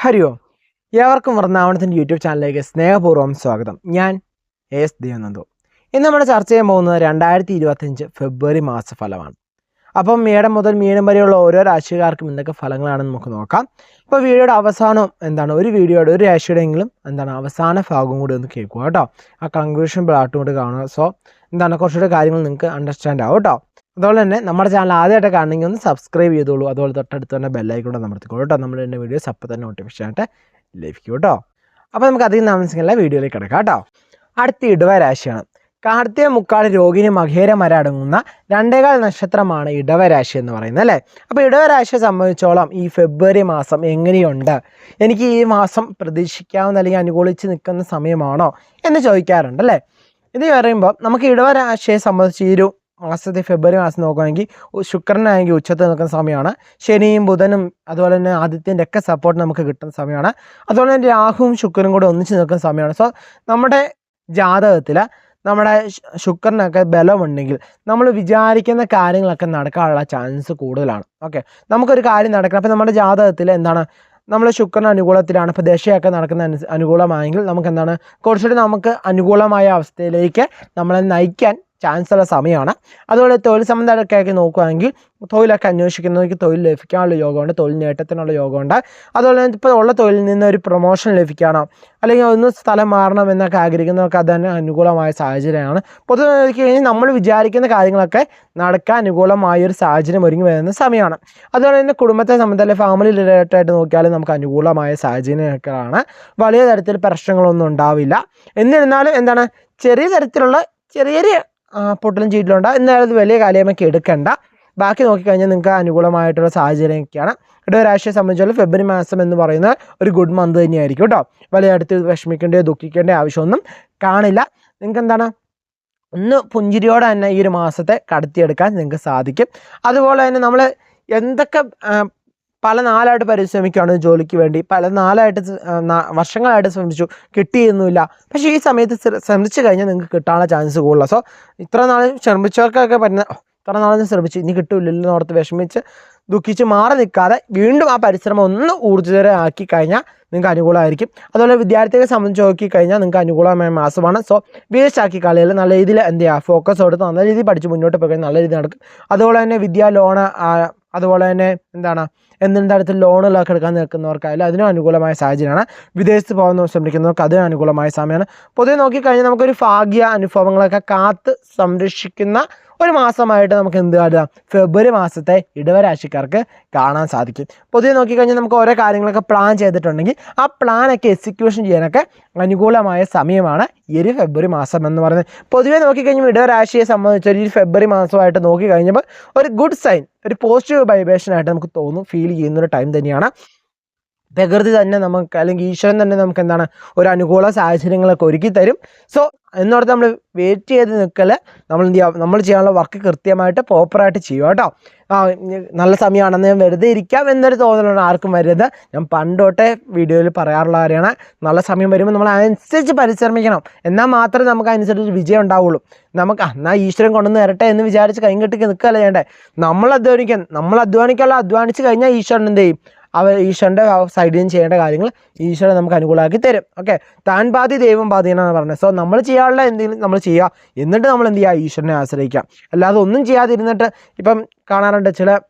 ഹരി ഓം ഏവർക്കും വൃന്ദാവനത്തിന്റെ യൂട്യൂബ് ചാനലിലേക്ക് സ്നേഹപൂർവം സ്വാഗതം. ഞാൻ എസ് ദേവനന്ദു ഇന്ന് നമ്മൾ ചർച്ച ചെയ്യാൻ പോകുന്നത് രണ്ടായിരത്തി ഇരുപത്തഞ്ച് ഫെബ്രുവരി മാസ ഫലമാണ് അപ്പം മേടം മുതൽ മീനം വരെയുള്ള ഓരോ രാശിക്കാർക്കും എന്തൊക്കെ ഫലങ്ങളാണെന്ന് നമുക്ക് നോക്കാം. ഇപ്പോൾ വീഡിയോയുടെ അവസാനം എന്താണ്? ഒരു വീഡിയോയുടെ ഒരു രാശിയുടെയെങ്കിലും എന്താണ് അവസാന ഭാഗം കൂടി ഒന്ന് കേൾക്കുക കേട്ടോ. ആ കൺക്ലൂഷൻ പാട്ടും കൂടി കാണുക. സോ എന്താണ്? കുറച്ചുകൂടി കാര്യങ്ങൾ നിങ്ങൾക്ക് അണ്ടർസ്റ്റാൻഡ് ആവും കേട്ടോ. അതുപോലെ തന്നെ നമ്മുടെ ചാനൽ ആദ്യമായിട്ട് കാണണമെങ്കിൽ ഒന്ന് സബ്സ്ക്രൈബ് ചെയ്തോളൂ. അതുപോലെ തൊട്ടടുത്ത് തന്നെ ബെല്ലൈക്കൂടെ അമർത്തിക്കോളൂ കേട്ടോ. നമ്മൾ എന്റെ വീഡിയോസ് അപ്പോൾ തന്നെ നോട്ടിഫിക്കേഷൻ ആയിട്ട് ലഭിക്കും കേട്ടോ. അപ്പോൾ നമുക്ക് അധികം താമസിക്കുന്ന വീഡിയോയിലേക്ക് കിടക്കാം കേട്ടോ. അടുത്ത ഇടവ രാശിയാണ് കാർത്തിക മുക്കാൽ രോഗിനി മകേര മര അടങ്ങുന്ന രണ്ടേകാൽ നക്ഷത്രമാണ് ഇടവരാശി എന്ന് പറയുന്നത് അല്ലേ? അപ്പോൾ ഇടവ രാശിയെ സംബന്ധിച്ചോളം ഈ ഫെബ്രുവരി മാസം എങ്ങനെയുണ്ട്? എനിക്ക് ഈ മാസം പ്രതീക്ഷിക്കാവുന്ന അല്ലെങ്കിൽ അനുകൂലിച്ച് നിൽക്കുന്ന സമയമാണോ എന്ന് ചോദിക്കാറുണ്ട് അല്ലേ? ഇത് പറയുമ്പോൾ നമുക്ക് ഇടവരാശിയെ സംബന്ധിച്ച് ഈ ഒരു മാസത്തെ ഫെബ്രുവരി മാസം നോക്കുകയാണെങ്കിൽ ശുക്രനാണെങ്കിൽ ഉച്ചത്തിൽ നിൽക്കുന്ന സമയമാണ്. ശനിയും ബുധനും അതുപോലെ തന്നെ ആദിത്യന്റെ ഒക്കെ സപ്പോർട്ട് നമുക്ക് കിട്ടുന്ന സമയമാണ്. അതുപോലെ തന്നെ രാഹുവും ശുക്രനും കൂടെ ഒന്നിച്ച് നിൽക്കുന്ന സമയമാണ്. സോ നമ്മുടെ ജാതകത്തിൽ നമ്മുടെ ശുക്രനൊക്കെ ബലമുണ്ടെങ്കിൽ നമ്മൾ വിചാരിക്കുന്ന കാര്യങ്ങളൊക്കെ നടക്കാനുള്ള ചാൻസ് കൂടുതലാണ്. ഓക്കെ നമുക്കൊരു കാര്യം നടക്കണം. അപ്പോൾ നമ്മുടെ ജാതകത്തിൽ എന്താണ്? നമ്മൾ ശുക്രൻ അനുകൂലത്തിലാണ്. ഇപ്പോൾ ദശയൊക്കെ നടക്കുന്ന അനു- അനുകൂലമായെങ്കിൽ നമുക്ക് എന്താണ്? കുറച്ചുകൂടി നമുക്ക് അനുകൂലമായ അവസ്ഥയിലേക്ക് നമ്മളെ നയിക്കാൻ ചാൻസ് ഉള്ള സമയമാണ്. അതുപോലെ തൊഴിൽ സംബന്ധമൊക്കെ ആക്കി നോക്കുകയാണെങ്കിൽ തൊഴിലൊക്കെ അന്വേഷിക്കുന്നവർക്ക് തൊഴിൽ ലഭിക്കാനുള്ള യോഗമുണ്ട് തൊഴിൽ നേട്ടത്തിനുള്ള യോഗമുണ്ട്. അതുപോലെ ഇപ്പോൾ ഉള്ള തൊഴിലിൽ നിന്ന് ഒരു പ്രൊമോഷൻ ലഭിക്കണം അല്ലെങ്കിൽ ഒന്ന് സ്ഥലം മാറണം എന്നൊക്കെ ആഗ്രഹിക്കുന്നവർക്ക് അത് തന്നെ അനുകൂലമായ സാഹചര്യമാണ്. പൊതുവെ നോക്കി കഴിഞ്ഞാൽ നമ്മൾ വിചാരിക്കുന്ന കാര്യങ്ങളൊക്കെ നടക്കാൻ അനുകൂലമായ ഒരു സാഹചര്യം ഒരുങ്ങി വരുന്ന സമയമാണ്. അതുപോലെ തന്നെ കുടുംബത്തെ സംബന്ധിച്ച് ഫാമിലി റിലേറ്റഡ് ആയിട്ട് നോക്കിയാലും നമുക്ക് അനുകൂലമായ സാഹചര്യങ്ങളാണ് വലിയ തരത്തിൽ പ്രശ്നങ്ങളൊന്നും ഉണ്ടാവില്ല. എന്നിരുന്നാലും എന്താണ്? ചെറിയ തരത്തിലുള്ള ചെറിയ ചെറിയ പൊട്ടലും ചീറ്റിലുണ്ട് എന്നാലും വലിയ കാലയമൊക്കെ എടുക്കണ്ട. ബാക്കി നോക്കിക്കഴിഞ്ഞാൽ നിങ്ങൾക്ക് അനുകൂലമായിട്ടുള്ള സാഹചര്യമൊക്കെയാണ് ഇവിടെ സംബന്ധിച്ചുള്ള ഫെബ്രുവരി മാസം എന്ന് പറയുന്ന ഒരു ഗുഡ് മന്ത് തന്നെയായിരിക്കും കേട്ടോ. വലിയ അടുത്ത് വിഷമിക്കേണ്ടയോ ദുഃഖിക്കേണ്ട ആവശ്യമൊന്നും കാണില്ല. നിങ്ങൾക്ക് എന്താണ്? ഒന്ന് പുഞ്ചിരിയോടെ തന്നെ ഈ ഒരു മാസത്തെ കടത്തിയെടുക്കാൻ നിങ്ങൾക്ക് സാധിക്കും. അതുപോലെ തന്നെ നമ്മൾ എന്തൊക്കെ പല നാളായിട്ട് പരിശ്രമിക്കുകയാണ് ജോലിക്ക് വേണ്ടി. പല നാളായിട്ട് വർഷങ്ങളായിട്ട് ശ്രമിച്ചു. കിട്ടിയൊന്നുമില്ല. പക്ഷേ ഈ സമയത്ത് ശ്രമിച്ചു കഴിഞ്ഞാൽ നിങ്ങൾക്ക് കിട്ടാനുള്ള ചാൻസ് കൂടുതലാണ് സോ ഇത്ര നാൾ ശ്രമിച്ചവർക്കൊക്കെ പറ്റുന്ന ഇത്ര നാളൊന്നും ശ്രമിച്ചു ഇനി കിട്ടില്ലല്ലോ ഓർത്ത് വിഷമിച്ച് ദുഃഖിച്ച് മാറി നിൽക്കാതെ വീണ്ടും ആ പരിശ്രമം ഒന്ന് ഊർജിതരാക്കി കഴിഞ്ഞാൽ നിങ്ങൾക്ക് അനുകൂലമായിരിക്കും. അതുപോലെ വിദ്യാർത്ഥികളെ സംബന്ധിച്ച് നോക്കി കഴിഞ്ഞാൽ നിങ്ങൾക്ക് അനുകൂലമായ മാസമാണ്. സോ വേസ്റ്റാക്കി കളിയിൽ നല്ല രീതിയിൽ എന്ത് ചെയ്യുക ഫോക്കസ് കൊടുത്ത് നല്ല രീതിയിൽ പഠിച്ച് മുന്നോട്ട് പോയി നല്ല രീതിയിൽ നടക്കും. അതുപോലെ തന്നെ വിദ്യാ ലോണ് അതുപോലെ തന്നെ എന്താണ് എന്തെങ്കിലും തരത്തിൽ ലോണുകളൊക്കെ എടുക്കാൻ നിൽക്കുന്നവർക്കായാലും അതിനും അനുകൂലമായ സാഹചര്യമാണ്. വിദേശത്ത് പോകുന്ന ശ്രമിക്കുന്നവർക്ക് അതിനും അനുകൂലമായ സമയമാണ്. പൊതുവെ നോക്കിക്കഴിഞ്ഞാൽ നമുക്കൊരു ഭാഗ്യ അനുഭവങ്ങളൊക്കെ കാത്ത് സംരക്ഷിക്കുന്ന ഒരു മാസമായിട്ട് നമുക്ക് എന്ത് കാണാം ഫെബ്രുവരി മാസത്തെ ഇടവരാശിക്കാർക്ക് കാണാൻ സാധിക്കും. പൊതുവെ നോക്കിക്കഴിഞ്ഞാൽ നമുക്ക് ഓരോ കാര്യങ്ങളൊക്കെ പ്ലാൻ ചെയ്തിട്ടുണ്ടെങ്കിൽ ആ പ്ലാനൊക്കെ എക്സിക്യൂഷൻ ചെയ്യാനൊക്കെ അനുകൂലമായ സമയമാണ് ഈ ഒരു ഫെബ്രുവരി മാസം എന്ന് പറയുന്നത്. പൊതുവെ നോക്കിക്കഴിഞ്ഞാൽ ഇടവരാശിയെ സംബന്ധിച്ച് ഒരു ഫെബ്രുവരി മാസമായിട്ട് നോക്കിക്കഴിഞ്ഞപ്പോൾ ഒരു ഗുഡ് സൈൻ ഒരു പോസിറ്റീവ് വൈബ്രേഷൻ ആയിട്ട് നമുക്ക് തോന്നും. ഫീൽ ചെയ്യുന്ന ഒരു ടൈം തന്നെയാണ് പ്രകൃതി തന്നെ നമുക്ക് അല്ലെങ്കിൽ ഈശ്വരൻ തന്നെ നമുക്ക് എന്താണ് ഒരു അനുകൂല സാഹചര്യങ്ങളൊക്കെ ഒരുക്കി തരും. സോ എന്നോർത്ത് നമ്മൾ വെയിറ്റ് ചെയ്ത് നിൽക്കൽ നമ്മൾ എന്ത് ചെയ്യുക നമ്മൾ ചെയ്യാനുള്ള വർക്ക് കൃത്യമായിട്ട് പ്രോപ്പറായിട്ട് ചെയ്യുക കേട്ടോ. ആ നല്ല സമയമാണെന്ന് ഞാൻ വെറുതെ ഇരിക്കാം എന്നൊരു തോന്നലാണ് ആർക്കും വരരുത് ഞാൻ പണ്ടോട്ടെ വീഡിയോയിൽ പറയാറുള്ള കാര്യമാണ് നല്ല സമയം വരുമ്പോൾ നമ്മൾ അതനുസരിച്ച് പരിശ്രമിക്കണം. എന്നാൽ മാത്രമേ നമുക്ക് അനുസരിച്ച് വിജയം ഉണ്ടാവുള്ളൂ. നമുക്ക് എന്നാൽ ഈശ്വരൻ കൊണ്ടുവന്ന് തരട്ടെ എന്ന് വിചാരിച്ച് കൈകെട്ടിക്ക് നിൽക്കുകയല്ല ചെയ്യണ്ടേ? നമ്മൾ അധ്വാനിക്കാൻ നമ്മൾ അധ്വാനിക്കാനുള്ള അധ്വാനിച്ച് കഴിഞ്ഞാൽ ഈശ്വരൻ എന്ത് ചെയ്യും? അവർ ഈശ്വരന്റെ സൈഡിൽ നിന്ന് ചെയ്യേണ്ട കാര്യങ്ങൾ ഈശ്വരൻ നമുക്ക് അനുകൂലമാക്കി തരും. ഓക്കെ താൻ പാതി ദൈവം പാതി എന്നാണ് പറഞ്ഞത്. സോ നമ്മൾ ചെയ്യാനുള്ള എന്തെങ്കിലും നമ്മൾ ചെയ്യുക? എന്നിട്ട് നമ്മൾ എന്ത് ചെയ്യുക? ഈശ്വരനെ ആശ്രയിക്കുക. അല്ലാതെ ഒന്നും ചെയ്യാതിരുന്നിട്ട് ഇപ്പം കാണാറുണ്ട് ചില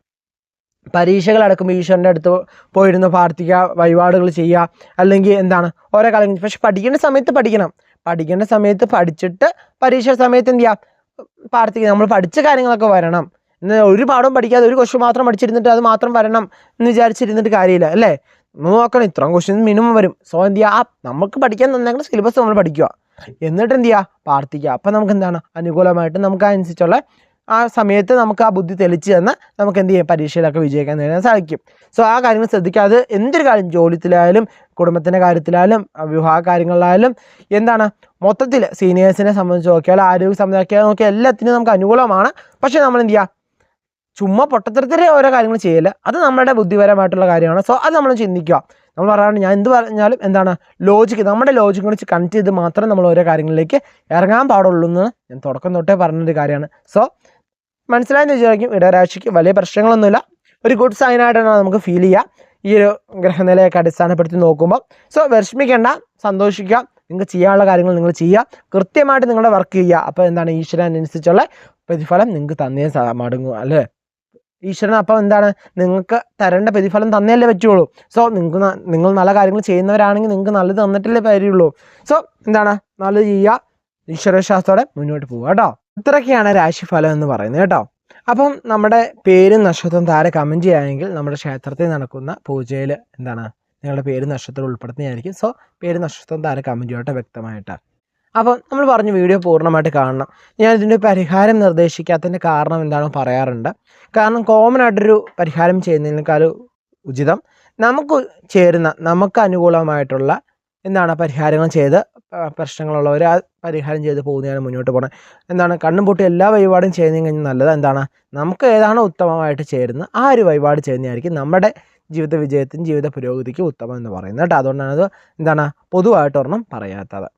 പരീക്ഷകൾ അടക്കുമ്പോൾ ഈശ്വരന്റെ അടുത്ത് പോയിരുന്ന് പ്രാർത്ഥിക്കുക വഴിപാടുകൾ ചെയ്യുക അല്ലെങ്കിൽ എന്താണ് ഓരോ കാര്യങ്ങൾ പക്ഷെ പഠിക്കേണ്ട സമയത്ത് പഠിക്കണം. പഠിക്കേണ്ട സമയത്ത് പഠിച്ചിട്ട് പരീക്ഷ സമയത്ത് എന്ത് ചെയ്യുക? പ്രാർത്ഥിക്കുക. നമ്മൾ പഠിച്ച കാര്യങ്ങളൊക്കെ വരണം. ഒരു പാഠം പഠിക്കാതെ ഒരു ക്വസ്റ്റ്യൻ മാത്രം പഠിച്ചിരുന്നിട്ട് അത് മാത്രം വരണം എന്ന് വിചാരിച്ചിരുന്നിട്ട് കാര്യമില്ല അല്ലേ? നമ്മൾ നോക്കണം ഇത്രയും ക്വസ്റ്റ്യൻ മിനിമം വരും. സോ എന്ത് ചെയ്യുക നമുക്ക് പഠിക്കാൻ തന്നേക്കുന്ന സിലബസ് നമ്മൾ പഠിക്കുക. എന്നിട്ട് എന്ത് ചെയ്യുക പ്രാർത്ഥിക്കുക. അപ്പം നമുക്ക് എന്താണ്? അനുകൂലമായിട്ട് നമുക്ക് അതനുസരിച്ചുള്ള ആ സമയത്ത് നമുക്ക് ആ ബുദ്ധി തെളിച്ച് തന്ന് നമുക്ക് എന്ത് ചെയ്യാം? പരീക്ഷയിലൊക്കെ വിജയിക്കാൻ നേടാൻ സാധിക്കും. സോ ആ കാര്യങ്ങൾ ശ്രദ്ധിക്കാതെ എന്തൊരു കാര്യം? ജോലിത്തിലായാലും കുടുംബത്തിന്റെ കാര്യത്തിലായാലും വിവാഹ കാര്യങ്ങളിലായാലും എന്താണ്? മൊത്തത്തിൽ സീനിയേഴ്സിനെ സംബന്ധിച്ച് നോക്കിയാൽ ആരോഗ്യ സംബന്ധിച്ച് നോക്കിയാൽ എല്ലാത്തിനും നമുക്ക് അനുകൂലമാണ്. പക്ഷേ നമ്മൾ എന്ത് ചെയ്യുക ചുമ്മാ പൊട്ടത്തരത്തിലെ ഓരോ കാര്യങ്ങൾ ചെയ്യില്ല അത് നമ്മുടെ ബുദ്ധിപരമായിട്ടുള്ള കാര്യമാണ്. സോ അത് നമ്മൾ ചിന്തിക്കുക. നമ്മൾ പറയാറുണ്ട് ഞാൻ എന്ത് പറഞ്ഞാലും എന്താണ് ലോജിക്ക് നമ്മുടെ ലോജിക്ക് വെച്ച് കണക്ട് ചെയ്ത് മാത്രം നമ്മൾ ഓരോ കാര്യങ്ങളിലേക്ക് ഇറങ്ങാൻ പാടുള്ളൂ എന്ന് ഞാൻ തുടക്കം തൊട്ടേ പറഞ്ഞൊരു കാര്യമാണ്. സോ മനസ്സിലായെന്ന് വിചാരിക്കും ഇടരാശിക്ക് വലിയ പ്രശ്നങ്ങളൊന്നുമില്ല. ഒരു ഗുഡ് സൈനായിട്ടാണ് നമുക്ക് ഫീൽ ചെയ്യുക ഈ ഒരു ഗ്രഹനിലയൊക്കെ അടിസ്ഥാനപ്പെടുത്തി നോക്കുമ്പോൾ സോ വിഷമിക്കേണ്ട സന്തോഷിക്കുക. നിങ്ങൾക്ക് ചെയ്യാനുള്ള കാര്യങ്ങൾ നിങ്ങൾ ചെയ്യുക. കൃത്യമായിട്ട് നിങ്ങളുടെ വർക്ക് ചെയ്യുക. അപ്പോൾ എന്താണ് ഈശ്വരനുസരിച്ചുള്ള പ്രതിഫലം നിങ്ങൾക്ക് തന്നേ മടങ്ങുക അല്ലേ? ഈശ്വരൻ അപ്പം എന്താണ്? നിങ്ങൾക്ക് തരേണ്ട പ്രതിഫലം തന്നെയല്ലേ പറ്റുള്ളൂ. സോ നിങ്ങൾക്ക് നിങ്ങൾ നല്ല കാര്യങ്ങൾ ചെയ്യുന്നവരാണെങ്കിൽ നിങ്ങൾക്ക് നല്ലത് തന്നിട്ടല്ലേ കാര്യമുള്ളൂ സോ എന്താണ്? നല്ലത് ചെയ്യുക. ഈശ്വരവിശ്വാസത്തോടെ മുന്നോട്ട് പോവുക കേട്ടോ. ഇത്രയൊക്കെയാണ് രാശിഫലം എന്ന് പറയുന്നത് കേട്ടോ. അപ്പം നമ്മുടെ പേരും നക്ഷത്രവും താരെ കമന്റ് ചെയ്യുകയാണെങ്കിൽ നമ്മുടെ ക്ഷേത്രത്തിൽ നടക്കുന്ന പൂജയിൽ എന്താണ്? നിങ്ങളുടെ പേര് നക്ഷത്രം ഉൾപ്പെടുത്തുന്നതായിരിക്കും. സോ പേര് നക്ഷത്രം താരെ കമന്റ് ചെയ്യട്ടെ വ്യക്തമായിട്ട്. അപ്പം നമ്മൾ പറഞ്ഞു വീഡിയോ പൂർണമായിട്ട് കാണണം. ഞാൻ ഇതിന്റെ പരിഹാരം നിർദ്ദേശിക്കാത്തതിന്റെ കാരണം എന്താണെന്ന് പറയാറുണ്ട്. കാരണം കോമൺ ആയിട്ടൊരു പരിഹാരം ചെയ്യുന്നതിനേക്കാൾ ഉചിതം നമുക്ക് ചേരുന്ന നമുക്ക് അനുകൂലമായിട്ടുള്ള എന്താണ് പരിഹാരങ്ങൾ ചെയ്ത് പ്രശ്നങ്ങളുള്ള പ്രശ്നങ്ങളുള്ളവർ ആ പരിഹാരം ചെയ്ത് പോകുന്നതാണ് മുന്നോട്ട് പോകണം എന്താണ് കണ്ണും പൊട്ടി എല്ലാ വഴിപാടും ചെയ്യുന്നതിന് കഴിഞ്ഞാൽ നല്ലത് എന്താണ്? നമുക്ക് ഏതാണ് ഉത്തമമായിട്ട് ചേരുന്നത്? ആ ഒരു വഴിപാട് ചെയ്യുന്നതായിരിക്കും നമ്മുടെ ജീവിത വിജയത്തിനും ജീവിത പുരോഗതിക്കും ഉത്തമം എന്ന് പറയുന്നത് കേട്ടോ. അതുകൊണ്ടാണ് അത് എന്താണ് പൊതുവായിട്ട് പറയാത്തത്.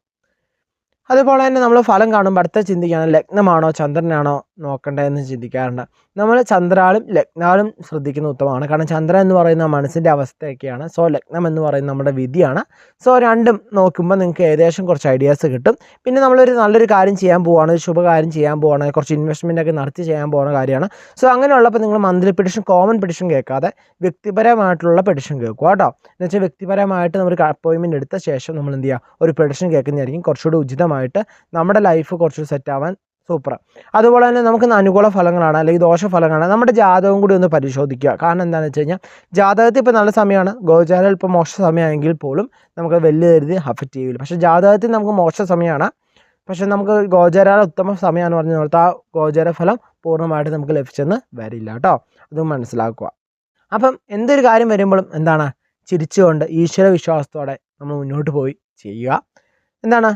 അതുപോലെ തന്നെ നമ്മൾ ഫലം കാണുമ്പോൾ അടുത്ത ചിന്തിക്കുകയാണ് ലഗ്നമാണോ ചന്ദ്രനാണോ നോക്കേണ്ടതെന്ന് ചിന്തിക്കാറുണ്ട്. നമ്മൾ ചന്ദ്രാളും ലഗ്നാളും ശ്രദ്ധിക്കുന്ന ഉത്തമമാണ്. കാരണം ചന്ദ്രൻ എന്ന് പറയുന്ന മനസ്സിന്റെ അവസ്ഥയൊക്കെയാണ്. സോ ലഗ്നം എന്ന് പറയുന്നത് നമ്മുടെ വിധിയാണ്. സോ രണ്ടും നോക്കുമ്പോൾ നിങ്ങൾക്ക് ഏകദേശം കുറച്ച് ഐഡിയാസ് കിട്ടും. പിന്നെ നമ്മളൊരു നല്ലൊരു കാര്യം ചെയ്യാൻ പോവുകയാണ് ഒരു ശുഭകാര്യം ചെയ്യാൻ പോവുകയാണ് കുറച്ച് ഇൻവെസ്റ്റ്മെന്റ് ഒക്കെ നടത്തി ചെയ്യാൻ പോകുന്ന കാര്യമാണ്. സോ അങ്ങനെയുള്ളപ്പോൾ നിങ്ങൾ മന്ത്ലി പെഡിഷൻ കോമൺ പെഡിഷൻ കേൾക്കാതെ വ്യക്തിപരമായിട്ടുള്ള പെഡിഷൻ കേൾക്കുക കേട്ടോ. എന്ന് വെച്ചാൽ വ്യക്തിപരമായിട്ട് നമ്മൾ അപ്പോയിൻമെന്റ് എടുത്ത ശേഷം നമ്മൾ എന്ത് ചെയ്യുക? ഒരു പെഡിഷൻ കേൾക്കുന്നതായിരിക്കും കുറച്ചുകൂടി ഉചിതമായിട്ട് നമ്മുടെ ലൈഫ് കുറച്ചുകൂടി സെറ്റ് ആവാൻ സൂപ്പർ അതുപോലെ തന്നെ നമുക്ക് അനുകൂല ഫലങ്ങളാണ് അല്ലെങ്കിൽ ദോഷ ഫലങ്ങളാണ് നമ്മുടെ ജാതകം കൂടി ഒന്ന് പരിശോധിക്കുക. കാരണം എന്താണെന്ന് വെച്ച് കഴിഞ്ഞാൽ ജാതകത്തിൽ ഇപ്പോൾ നല്ല സമയമാണ് ഗോചാരം ഇപ്പോൾ മോശ സമയമാണെങ്കിൽ പോലും നമുക്ക് വലിയ രീതിയിൽ അഫക്റ്റ് ചെയ്യില്ല പക്ഷേ ജാതകത്തിൽ നമുക്ക് മോശ സമയമാണ് പക്ഷേ നമുക്ക് ഗോചര ഉത്തമ സമയമാണെന്ന് പറഞ്ഞ പോലത്തെ ആ ഗോചര ഫലം പൂർണമായിട്ട് നമുക്ക് ലഭിച്ചെന്ന് വരില്ല കേട്ടോ. അത് മനസ്സിലാക്കുക. അപ്പം എന്തൊരു കാര്യം വരുമ്പോഴും എന്താണ്? ചിരിച്ചുകൊണ്ട് ഈശ്വര വിശ്വാസത്തോടെ നമ്മൾ മുന്നോട്ട് പോയി ചെയ്യുക. എന്താണ്?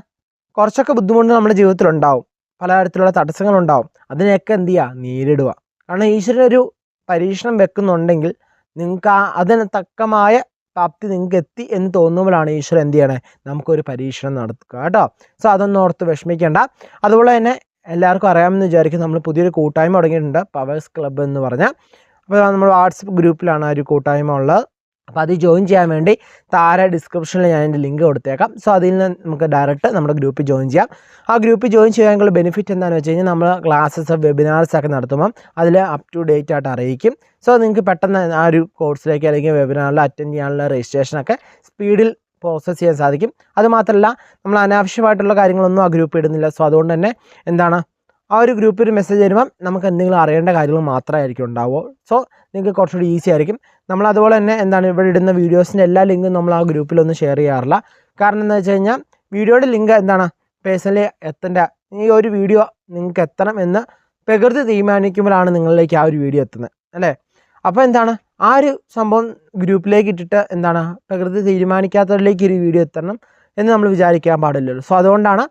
കുറച്ചൊക്കെ ബുദ്ധിമുട്ട് നമ്മുടെ ജീവിതത്തിൽ ഉണ്ടാവും പലതരത്തിലുള്ള തടസ്സങ്ങളുണ്ടാവും. അതിനെയൊക്കെ എന്ത് ചെയ്യുക നേരിടുക. കാരണം ഈശ്വരൻ ഒരു പരീക്ഷണം വെക്കുന്നുണ്ടെങ്കിൽ നിങ്ങൾക്ക് ആ അതിന് തക്കമായ പ്രാപ്തി നിങ്ങൾക്ക് എത്തി എന്ന് തോന്നുമ്പോഴാണ് ഈശ്വരൻ എന്ത് ചെയ്യണേ? നമുക്കൊരു പരീക്ഷണം നടത്തുക കേട്ടോ. സോ അതൊന്നും ഓർത്ത് വിഷമിക്കേണ്ട. അതുപോലെ തന്നെ എല്ലാവർക്കും അറിയാമെന്ന് വിചാരിക്കും നമ്മൾ പുതിയൊരു കൂട്ടായ്മ തുടങ്ങിയിട്ടുണ്ട്. പവേഴ്സ് ക്ലബ്ബ് എന്ന് പറഞ്ഞാൽ അപ്പോൾ നമ്മൾ വാട്സപ്പ് ഗ്രൂപ്പിലാണ് ആ ഒരു കൂട്ടായ്മ ഉള്ളത്. അപ്പോൾ അത് ജോയിൻ ചെയ്യാൻ വേണ്ടി താഴെ ഡിസ്ക്രിപ്ഷനിൽ ഞാൻ എന്റെ ലിങ്ക് കൊടുത്തേക്കാം. സോ അതിൽ നിന്ന് നമുക്ക് ഡയറക്റ്റ് നമ്മുടെ ഗ്രൂപ്പിൽ ജോയിൻ ചെയ്യാം. ആ ഗ്രൂപ്പിൽ ജോയിൻ ചെയ്യാനുള്ള ബെനിഫിറ്റ് എന്താണെന്ന് വെച്ച് കഴിഞ്ഞാൽ നമ്മൾ ക്ലാസ്സസ് വെബിനാർസ് ഒക്കെ നടത്തുമ്പം അതിൽ അപ് ടു ഡേറ്റ് ആയിട്ട് അറിയിക്കും. സോ നിങ്ങൾക്ക് പെട്ടെന്ന് ആ ഒരു കോഴ്സിലേക്ക് അല്ലെങ്കിൽ വെബിനാറിൽ അറ്റൻഡ് ചെയ്യാനുള്ള രജിസ്ട്രേഷനൊക്കെ സ്പീഡിൽ പ്രോസസ്സ് ചെയ്യാൻ സാധിക്കും. അതുമാത്രമല്ല നമ്മൾ അനാവശ്യമായിട്ടുള്ള കാര്യങ്ങളൊന്നും ആ ഗ്രൂപ്പ് ഇടുന്നില്ല. സോ അതുകൊണ്ട് തന്നെ എന്താണ് ആ ഒരു ഗ്രൂപ്പിൽ മെസ്സേജ് വരുമ്പം നമുക്ക് എന്തെങ്കിലും അറിയേണ്ട കാര്യങ്ങൾ മാത്രമായിരിക്കും ഉണ്ടാവുക. സോ നിങ്ങൾക്ക് കുറച്ചുകൂടി ഈസി ആയിരിക്കും. നമ്മൾ അതുപോലെ തന്നെ എന്താണ് ഇവിടെ ഇടുന്ന വീഡിയോസിന്റെ എല്ലാ ലിങ്കും നമ്മൾ ആ ഗ്രൂപ്പിലൊന്നും ഷെയർ ചെയ്യാറില്ല. കാരണം എന്താ വെച്ച് കഴിഞ്ഞാൽ വീഡിയോയുടെ ലിങ്ക് എന്താണ്? പേഴ്സണലി എത്തേണ്ട ഈ ഒരു വീഡിയോ നിങ്ങൾക്ക് എത്തണം എന്ന് പ്രകൃതി തീരുമാനിക്കുമ്പോഴാണ് നിങ്ങളിലേക്ക് ആ ഒരു വീഡിയോ എത്തുന്നത്. അല്ലേ? അപ്പോൾ എന്താണ്? ആ ഒരു സംഭവം ഗ്രൂപ്പിലേക്ക് ഇട്ടിട്ട് എന്താണ്? പ്രകൃതി തീരുമാനിക്കാത്തവരിലേക്ക് ഒരു വീഡിയോ എത്തണം എന്ന് നമ്മൾ വിചാരിക്കാൻ പാടില്ലല്ലോ. സോ അതുകൊണ്ടാണ്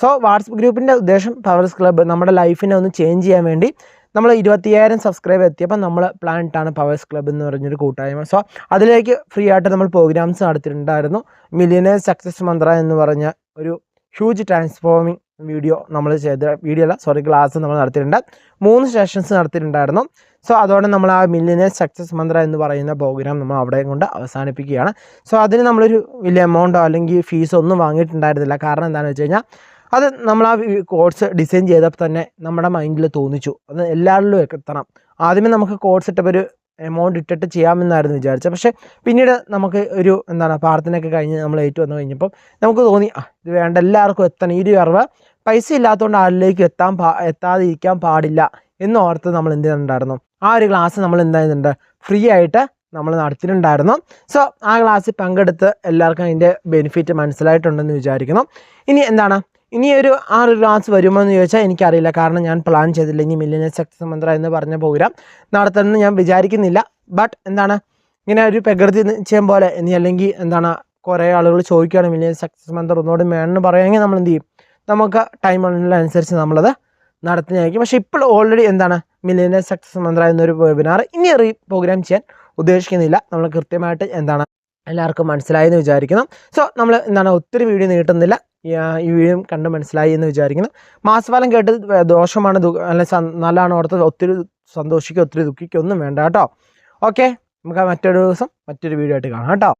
സോ വാട്സപ്പ് ഗ്രൂപ്പിന്റെ ഉദ്ദേശം പവേഴ്സ് ക്ലബ്ബ് നമ്മുടെ ലൈഫിനെ ഒന്ന് ചേഞ്ച് ചെയ്യാൻ വേണ്ടി നമ്മൾ ഇരുപത്തിയായിരം സബ്സ്ക്രൈബ് എത്തിയപ്പോൾ നമ്മൾ പ്ലാൻ ഇട്ടാണ് പവേഴ്സ് ക്ലബ്ബ് എന്ന് പറഞ്ഞൊരു കൂട്ടായ്മ. സോ അതിലേക്ക് ഫ്രീ ആയിട്ട് നമ്മൾ പ്രോഗ്രാംസ് നടത്തിയിട്ടുണ്ടായിരുന്നു. മില്ലിയനേഴ്സ് സക്സസ് മന്ത്ര എന്ന് പറഞ്ഞ ഒരു ഹ്യൂജ് ട്രാൻസ്ഫോമിങ് വീഡിയോ നമ്മൾ ചെയ്ത വീഡിയോ അല്ല സോറി ക്ലാസ് നമ്മൾ നടത്തിയിട്ടുണ്ട്. മൂന്ന് സെഷൻസ് നടത്തിയിട്ടുണ്ടായിരുന്നു. സോ അതോടെ നമ്മൾ ആ മില്ലിയനേഴ്സ് സക്സസ് മന്ത്ര എന്ന് പറയുന്ന പ്രോഗ്രാം നമ്മൾ അവിടെ കൊണ്ട് അവസാനിപ്പിക്കുകയാണ്. സോ അതിന് നമ്മളൊരു വലിയ എമൗണ്ടോ അല്ലെങ്കിൽ ഫീസോ ഒന്നും വാങ്ങിയിട്ടുണ്ടായിരുന്നില്ല. കാരണം എന്താണെന്ന് വെച്ച് കഴിഞ്ഞാൽ അത് നമ്മൾ ആ കോഴ്സ് ഡിസൈൻ ചെയ്തപ്പോൾ തന്നെ നമ്മുടെ മൈൻഡിൽ തോന്നിച്ചു. അത് എല്ലാവരിലും എത്തണം. ആദ്യമേ നമുക്ക് കോഴ്സ് ഇട്ടപ്പോൾ ഒരു എമൗണ്ട് ഇട്ടിട്ട് ചെയ്യാമെന്നായിരുന്നു വിചാരിച്ചത്. പക്ഷേ പിന്നീട് നമുക്ക് ഒരു എന്താണ് പ്രാർത്ഥനയൊക്കെ കഴിഞ്ഞ് നമ്മൾ ഏറ്റു വന്നു കഴിഞ്ഞപ്പം നമുക്ക് തോന്നി "ആ, ഇത് വേണ്ട എല്ലാവർക്കും എത്തണം. ഈ ഒരു അറിവ് പൈസ ഇല്ലാത്തതുകൊണ്ട് ആരിലേക്ക് എത്താൻ പാ എത്താതെ ഇരിക്കാൻ പാടില്ല. എന്ന് ഓർത്ത് നമ്മൾ എന്ത് ചെയ്യുന്നുണ്ടായിരുന്നു ആ ഒരു ക്ലാസ് നമ്മൾ എന്ത് ചെയ്യുന്നുണ്ട് ഫ്രീ ആയിട്ട് നമ്മൾ നടത്തിയിട്ടുണ്ടായിരുന്നു. സോ ആ ക്ലാസ്സിൽ പങ്കെടുത്ത് എല്ലാവർക്കും അതിന്റെ ബെനിഫിറ്റ് മനസ്സിലായിട്ടുണ്ടെന്ന് വിചാരിക്കുന്നു. ഇനി എന്താണ്? ഇനി ഒരു ആ ഒരു ക്ലാസ് വരുമോ എന്ന് ചോദിച്ചാൽ എനിക്കറിയില്ല. കാരണം ഞാൻ പ്ലാൻ ചെയ്തില്ല. ഇനി മില്ലിയൻ ശക്തി മന്ത്ര എന്ന് പറഞ്ഞ പ്രോഗ്രാം നടത്തണമെന്ന് ഞാൻ വിചാരിക്കുന്നില്ല. ബട്ട് എന്താണ്? ഇങ്ങനെ ഒരു പ്രകൃതി നിശ്ചയം പോലെ ഇനി അല്ലെങ്കിൽ എന്താണ് കുറേ ആളുകൾ ചോദിക്കുകയാണ് മില്ലിയൻ സക്സസ് മന്ത്ര ഒന്നുകൂടി വേണമെന്ന് പറയുമെങ്കിൽ നമ്മൾ എന്ത് ചെയ്യും? നമുക്ക് ടൈം അനുസരിച്ച് നമ്മളത് നടത്തുന്നതായിരിക്കും. പക്ഷേ ഇപ്പോൾ ഓൾറെഡി എന്താണ്? മില്ലിയൻ സക്സസ് മന്ത്ര എന്നൊരു വെബിനാർ ഇനി റീ പ്രോഗ്രാം ചെയ്യാൻ ഉദ്ദേശിക്കുന്നില്ല. നമ്മൾ കൃത്യമായിട്ട് എന്താണ് എല്ലാവർക്കും മനസ്സിലായെന്ന് വിചാരിക്കുന്നു. സോ നമ്മൾ എന്താണ്? ഒത്തിരി വീഡിയോ നീട്ടുന്നില്ല. ഈ, വീഡിയോ കണ്ട് മനസ്സിലായി എന്ന് വിചാരിക്കുന്നു. മാസഫലം കേട്ട് ദോഷമാണ് അല്ല നല്ലതാണ് ഓർത്ത് ഒത്തിരി സന്തോഷിക്കുക ഒത്തിരി ദുഃഖിക്കുക ഒന്നും വേണ്ട കേട്ടോ. ഓക്കെ നമുക്ക് മറ്റൊരു ദിവസം മറ്റൊരു വീഡിയോ ആയിട്ട് കാണാം കേട്ടോ.